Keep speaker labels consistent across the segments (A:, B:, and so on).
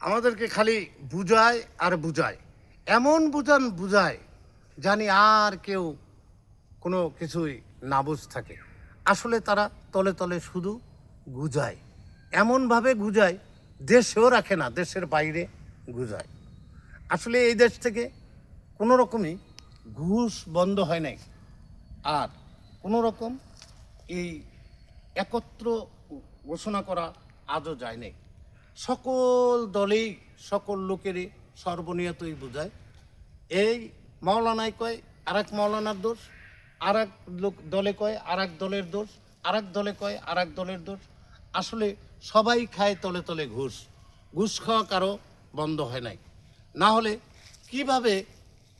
A: আমাদেরকে খালি বুঝায় আর বুঝায়। এমন বুঝান বুঝায় জানি আর কেউ কোনো কিছুই না বুঝ থাকে। আসলে তারা তলে তলে শুধু গুজায়। এমনভাবে গুজায়, দেশেও রাখে না, দেশের বাইরে গুজায়। আসলে এই দেশ থেকে কোনো রকমই ঘুষ বন্ধ হয় নাই। আর কোনো রকম এই একত্র ঘোষণা করা আজও যায় নাই। সকল দলেই, সকল লোকেরই সর্বনিয়তই বোঝায়। এই মাওলানায় কয় আর এক মাওলানার দোষ আর এক লোক দলে কয় আর এক দলের দোষ আর এক দলে কয় আর এক দলের দোষ। আসলে সবাই খায় তলে তলে ঘুষ। ঘুষ খাওয়া কারও বন্ধ হয় নাই। না হলে কীভাবে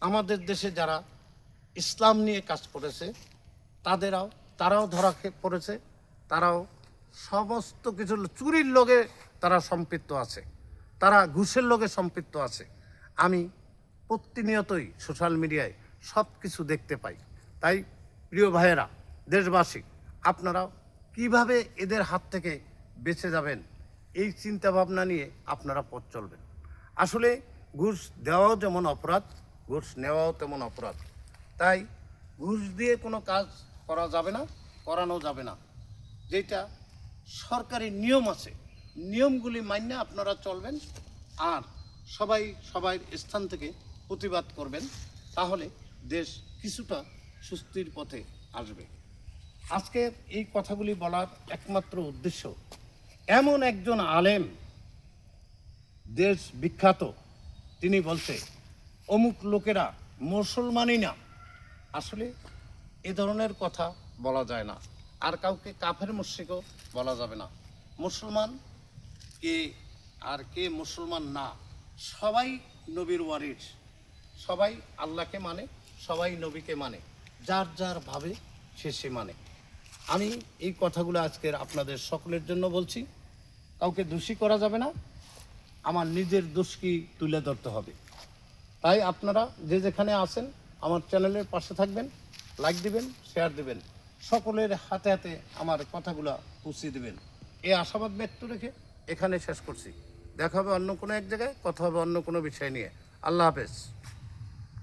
A: আমাদের দেশে যারা ইসলাম নিয়ে কাজ করেছে, তাদেরও, তারাও ধরা পড়েছে, তারাও সমস্ত কিছু চুরির লোকে তারা সম্পৃক্ত আছে। তারা ঘুষের লোকে সম্পৃক্ত আছে। আমি প্রতিনিয়তই সোশ্যাল মিডিয়ায় সব কিছু দেখতে পাই। তাই প্রিয় ভাইয়েরা, দেশবাসী, আপনারাও কীভাবে এদের হাত থেকে বেঁচে যাবেন, এই চিন্তা ভাবনা নিয়ে আপনারা পথ চলবেন। আসলে ঘুষ দেওয়াও যেমন অপরাধ, ঘুষ নেওয়াও তেমন অপরাধ। তাই ঘুষ দিয়ে কোনো কাজ করা যাবে না, করানো যাবে না। যেটা সরকারি নিয়ম আছে। নিয়মগুলি মান্য আপনারা চলবেন আর সবাই সবাই স্থান থেকে প্রতিবাদ করবেন, তাহলে দেশ কিছুটা সুস্থির পথে আসবে। আজকে এই কথাগুলি বলার একমাত্র উদ্দেশ্য, এমন একজন আলেম দেশ বিখ্যাত, তিনি বলছে, অমুক লোকেরা মুসলমানই না। আসলে এ ধরনের কথা বলা যায় না। আর কাউকে কাফের মুশ্রিকও বলা যাবে না। মুসলমান কে আর কে মুসলমান না, সবাই নবীর ওয়ারিস সবাই আল্লাহকে মানে সবাই নবীকে মানে। যার যার ভাবে সে সে মানে। আমি এই কথাগুলো আজকের আপনাদের সকলের জন্য বলছি। কাউকে দোষী করা যাবে না। আমার নিজের দোষকে তুলে ধরতে হবে। তাই আপনারা যে যেখানে আছেন, আমার চ্যানেলের পাশে থাকবেন, লাইক দিবেন, শেয়ার দিবেন। সকলের হাতে হাতে আমার কথাগুলো পৌঁছে দেবেন। এই আশাবাদ ব্যক্ত রেখে এখানে শেষ করছি। দেখা হবে অন্য কোনো এক জায়গায়, কথা হবে অন্য কোনো বিষয় নিয়ে। আল্লাহ হাফেজ।